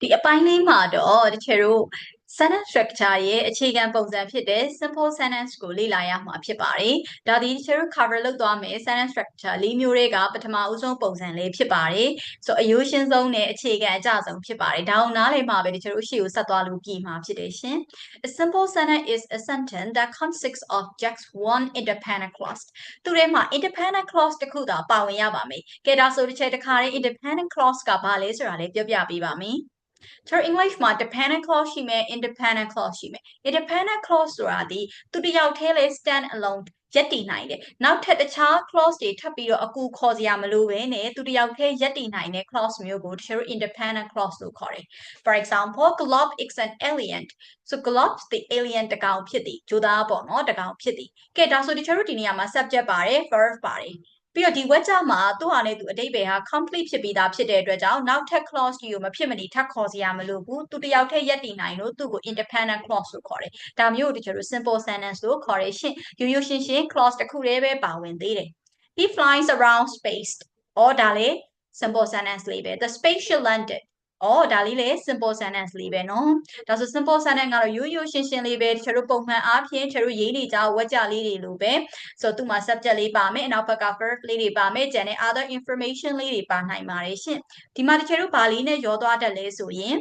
ဒီအပိုင်းလေးမှာတော့တချို့တို့ sentence structure ရဲ့အခြေခံပုံစံဖြစ်တဲ့ simple sentence ကိုလေ့လာရမှာဖြစ်ပါတယ်။ဒါဒီတချို့တို့ cover လုပ်သွားမယ် sentence structure လေးမျိုးတွေကပထမဦးဆုံးပုံစံလေးဖြစ်ပါတယ်။ဆိုအယိုးရှင်းဆုံးနဲ့အခြေခံအကျဆုံးဖြစ်ပါတယ်။ဒါအောင်နားလည်မှာပဲတချို့တို့ရှေ့ကိုဆက်သွားလို့ပြည်မှာဖြစ်တယ်ရှင်။ A simple sentence is a sentence that consists of just one independent clause သူထဲမှာ independent clause တစ်ခုသာပါဝင်ရပါမယ်။ကဲဒါဆိုတစ်ချက်တစ်ခါလေး independent clause ကဘာလဲဆိုတာလေးပြောပြပေးပါမယ်။ ကျွန်တော် English မှာ dependent clause ရှိမယ် independent clause ရှိမယ် independent clause ဆိုတာဒီသူတစ်ယောက်တည်းလေ stand alone ရက်တည်နိုင်တယ်နောက်ထပ်တခြား clause တွေထပ်ပြီးတော့အကူခေါ်စရာမလိုဘဲနဲ့သူတစ်ယောက်တည်းရက်တည်နိုင်တဲ့ clause မျိုးကိုတချို့ independent clause လို့ခေါ်တယ် for example globe is an alien so globe the alien တကောင်ဖြစ်သည်ဂျိုသားပေါ့နော်တကောင်ဖြစ်သည်ကဲဒါဆိုတချို့တို့ဒီနေရာမှာ subject ပါတယ် verb ပါတယ် ပြီးတော့ဒီ word ကြမှာသူ့ဟာနဲ့သူအတိတ်ပဲဟာ complete ဖြစ်ပြီးသားဖြစ်တဲ့အတွက်ကြောင့်နောက်ထပ် clause ကြီးကိုမဖြစ်မနေထပ်ခေါ်စရာမလိုဘူးသူတယောက်တည်းရက်တည်နိုင်လို့သူ့ကို independent clause လို့ခေါ်တယ်ဒါမျိုးကိုတချို့တို့ simple sentence လို့ခေါ်တယ်ရှင့်ရိုးရိုးရှင်းရှင်း clause တစ်ခုတည်းပဲပါဝင်သေးတယ် he flies around space ဩဒါလေ simple sentence လေးပဲ the spaceship landed အော်ဒါလေးလေ simple sentence လေးပဲเนาะဒါဆို simple sentence ကတော့ရိုးရိုးရှင်းရှင်းလေးပဲတချို့တို့ပုံမှန်အားဖြင့်တချို့တို့ရေးနေကြဝက်ကြလေးတွေလိုပဲဆိုတော့သူ့မှာ subject လေးပါမယ်အနောက်ဘက်က verb လေးတွေပါမယ်ကျန်တဲ့ other information လေးတွေပါနိုင်ပါတယ်ရှင့်ဒီမှာတချို့တို့ဘာလေးနဲ့ရောသွားတတ်လဲဆိုရင်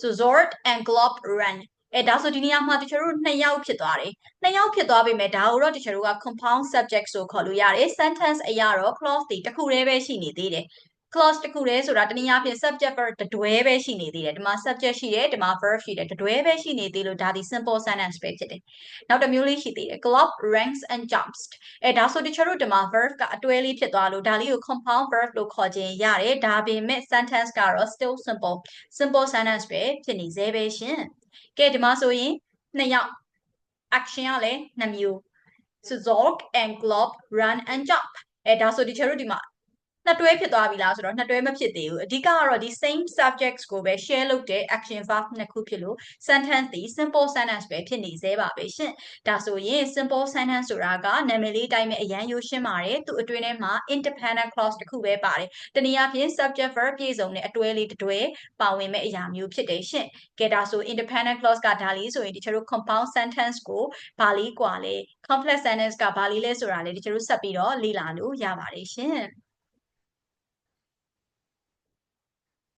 so Zord and Glob run အဲဒါဆိုဒီနေရာမှာတချို့တို့နှစ်ယောက်ဖြစ်သွားတယ်နှစ်ယောက်ဖြစ်သွားပြီမဲ့ဒါကိုတော့တချို့တို့က compound subject ဆိုခေါ်လို့ရတယ် sentence အရာတော့ clause တွေတစ်ခုတည်းပဲရှိနေသေးတယ် clause တစ်ခုတည်းဆိုတာတနည်းအားဖြင့် subject verb တတွဲပဲရှိနေသေးတယ်ဒီမှာ subject ရှိတယ်ဒီမှာ verb ရှိတယ်တတွဲပဲရှိနေသေးလို့ဒါဒီ simple sentence ပဲဖြစ်တယ်နောက်တစ်မျိုးလေးရှိသေးတယ် club ranks and jumps အဲဒါဆိုတချို့တို့ဒီမှာ verb ကအတွဲလေးဖြစ်သွားလို့ဒါလေးကို compound verb လို့ခေါ်ခြင်းရတယ်ဒါပေမဲ့ sentence ကတော့ still simple simple sentence ပဲဖြစ်နေသေးပဲရှင်ကဲဒီမှာဆိုရင်နှစ်ယောက် action ကလည်းနှစ်မျိုး so zog and glob run and jump အဲဒါဆိုဒီချေတို့ဒီမှာ နှစ်တွဲဖြစ်သွားပြီလားဆိုတော့နှစ်တွဲမဖြစ်သေးဘူးအဓိကကတော့ဒီ same subjects ကိုပဲ share လုပ်တဲ့ action verb နှစ်ခုဖြစ်လို့ sentence ဒီ simple sentence ပဲဖြစ်နေသေးပါပဲရှင်ဒါဆိုရင် simple sentence ဆိုတာကနာမည်လေးတိုင်းပဲအရန်ရိုးရှင်းပါတယ်သူအတွင်းထဲမှာ independent clause တစ်ခုပဲပါတယ်တနည်းအားဖြင့် subject verb ပြည့်စုံတဲ့အတွဲလေးတစ်တွဲပါဝင်မဲ့အရာမျိုးဖြစ်တယ်ရှင်ကဲဒါဆို independent clause ကဒါလေးဆိုရင်ဒီချတို့ compound sentence ကိုဘာလေးกว่าလဲ complex sentence ကဘာလေးလဲဆိုတာလေဒီချတို့ဆက်ပြီးတော့လေ့လာလို့ရပါတယ်ရှင်